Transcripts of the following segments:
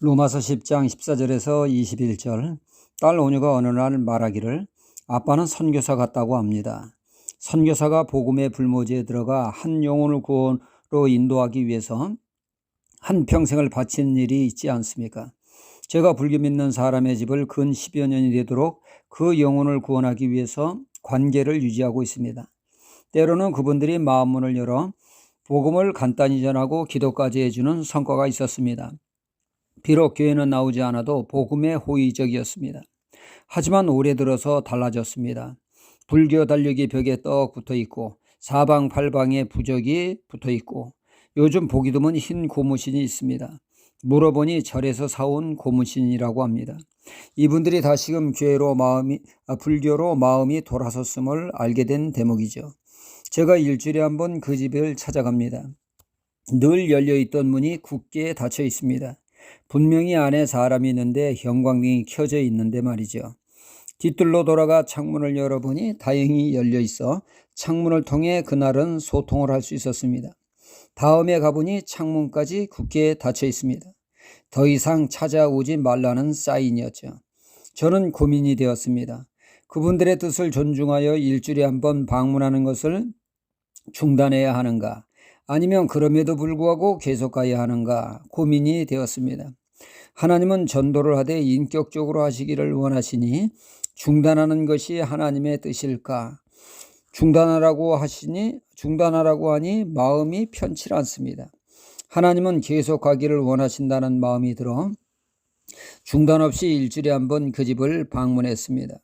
로마서 10장 14절에서 21절 딸 오녀가 어느 날 말하기를 아빠는 선교사 같다고 합니다. 선교사가 복음의 불모지에 들어가 한 영혼을 구원으로 인도하기 위해서 한 평생을 바친 일이 있지 않습니까? 제가 불교 믿는 사람의 집을 근 10여 년이 되도록 그 영혼을 구원하기 위해서 관계를 유지하고 있습니다. 때로는 그분들이 마음문을 열어 복음을 간단히 전하고 기도까지 해주는 성과가 있었습니다. 비록 교회는 나오지 않아도 복음에 호의적이었습니다. 하지만 올해 들어서 달라졌습니다. 불교 달력이 벽에 떡 붙어 있고 사방팔방에 부적이 붙어 있고 요즘 보기 드문 흰 고무신이 있습니다. 물어보니 절에서 사온 고무신이라고 합니다. 이분들이 다시금 교회로 마음이 아, 불교로 마음이 돌아섰음을 알게 된 대목이죠. 제가 일주일에 한 번 그 집을 찾아갑니다. 늘 열려 있던 문이 굳게 닫혀 있습니다. 분명히 안에 사람이 있는데 형광등이 켜져 있는데 말이죠. 뒤뜰로 돌아가 창문을 열어보니 다행히 열려 있어 창문을 통해 그날은 소통을 할 수 있었습니다. 다음에 가보니 창문까지 굳게 닫혀 있습니다. 더 이상 찾아오지 말라는 사인이었죠. 저는 고민이 되었습니다. 그분들의 뜻을 존중하여 일주일에 한 번 방문하는 것을 중단해야 하는가? 아니면 그럼에도 불구하고 계속 가야 하는가? 고민이 되었습니다. 하나님은 전도를 하되 인격적으로 하시기를 원하시니 중단하는 것이 하나님의 뜻일까? 중단하라고 하시니 중단하라고 하니 마음이 편치 않습니다. 하나님은 계속 가기를 원하신다는 마음이 들어 중단 없이 일주일에 한 번 그 집을 방문했습니다.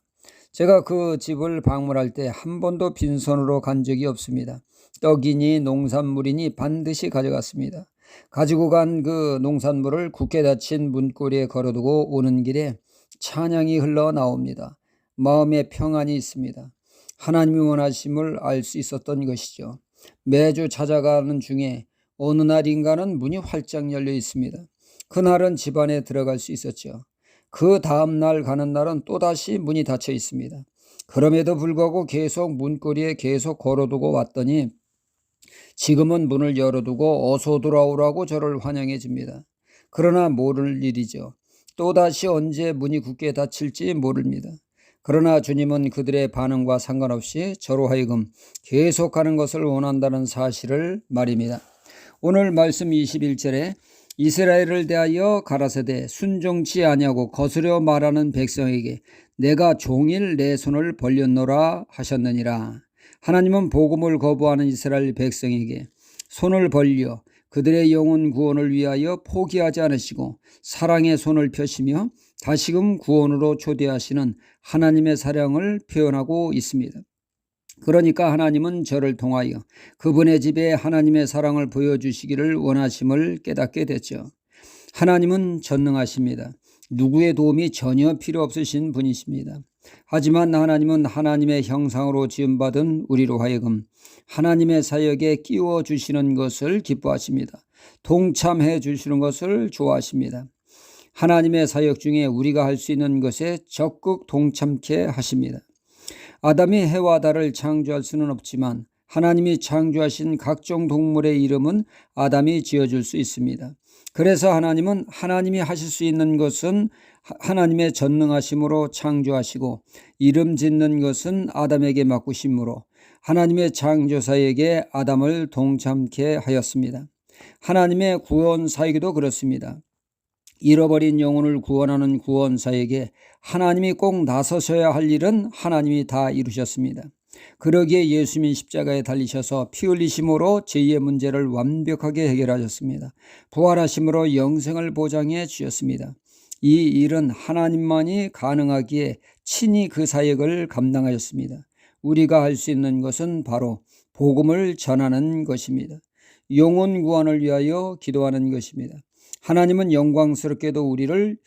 제가 그 집을 방문할 때 한 번도 빈손으로 간 적이 없습니다. 떡이니 농산물이니 반드시 가져갔습니다. 가지고 간 그 농산물을 굳게 닫힌 문고리에 걸어두고 오는 길에 찬양이 흘러나옵니다. 마음에 평안이 있습니다. 하나님이 원하심을 알 수 있었던 것이죠. 매주 찾아가는 중에 어느 날인가는 문이 활짝 열려 있습니다. 그날은 집안에 들어갈 수 있었죠. 그 다음 날 가는 날은 또다시 문이 닫혀 있습니다. 그럼에도 불구하고 계속 문고리에 계속 걸어두고 왔더니 지금은 문을 열어두고 어서 돌아오라고 저를 환영해 줍니다. 그러나 모를 일이죠. 또다시 언제 문이 굳게 닫힐지 모릅니다. 그러나 주님은 그들의 반응과 상관없이 저로 하여금 계속하는 것을 원한다는 사실을 말입니다. 오늘 말씀 21절에 이스라엘을 대하여 가라사대 순종치 아니하고 거스려 말하는 백성에게 내가 종일 내 손을 벌렸노라 하셨느니라. 하나님은 복음을 거부하는 이스라엘 백성에게 손을 벌려 그들의 영혼 구원을 위하여 포기하지 않으시고 사랑의 손을 펴시며 다시금 구원으로 초대하시는 하나님의 사랑을 표현하고 있습니다. 그러니까 하나님은 저를 통하여 그분의 집에 하나님의 사랑을 보여주시기를 원하심을 깨닫게 됐죠. 하나님은 전능하십니다. 누구의 도움이 전혀 필요 없으신 분이십니다. 하지만 하나님은 하나님의 형상으로 지음받은 우리로 하여금 하나님의 사역에 끼워 주시는 것을 기뻐하십니다. 동참해 주시는 것을 좋아하십니다. 하나님의 사역 중에 우리가 할 수 있는 것에 적극 동참케 하십니다. 아담이 해와 달을 창조할 수는 없지만 하나님이 창조하신 각종 동물의 이름은 아담이 지어줄 수 있습니다. 그래서 하나님은 하나님이 하실 수 있는 것은 하나님의 전능하심으로 창조하시고 이름 짓는 것은 아담에게 맡구심으로 하나님의 창조사에게 아담을 동참케 하였습니다. 하나님의 구원 사역도 그렇습니다. 잃어버린 영혼을 구원하는 구원사에게 하나님이 꼭 나서셔야 할 일은 하나님이 다 이루셨습니다. 그러기에 예수님 십자가에 달리셔서 피 흘리심으로 죄의 문제를 완벽하게 해결하셨습니다. 부활하심으로 영생을 보장해 주셨습니다. 이 일은 하나님만이 가능하기에 친히 그 사역을 감당하셨습니다. 우리가 할 수 있는 것은 바로 복음을 전하는 것입니다. 영혼 구원을 위하여 기도하는 것입니다. 하나님은 영광스럽게도 우리를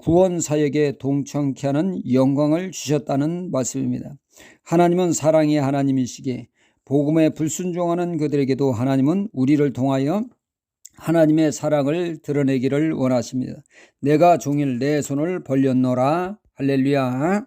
구원 사역에 동참케 하는 영광을 주셨다는 말씀입니다. 하나님은 사랑의 하나님이시기에 복음에 불순종하는 그들에게도 하나님은 우리를 통하여 하나님의 사랑을 드러내기를 원하십니다. 내가 종일 내 손을 벌렸노라. 할렐루야.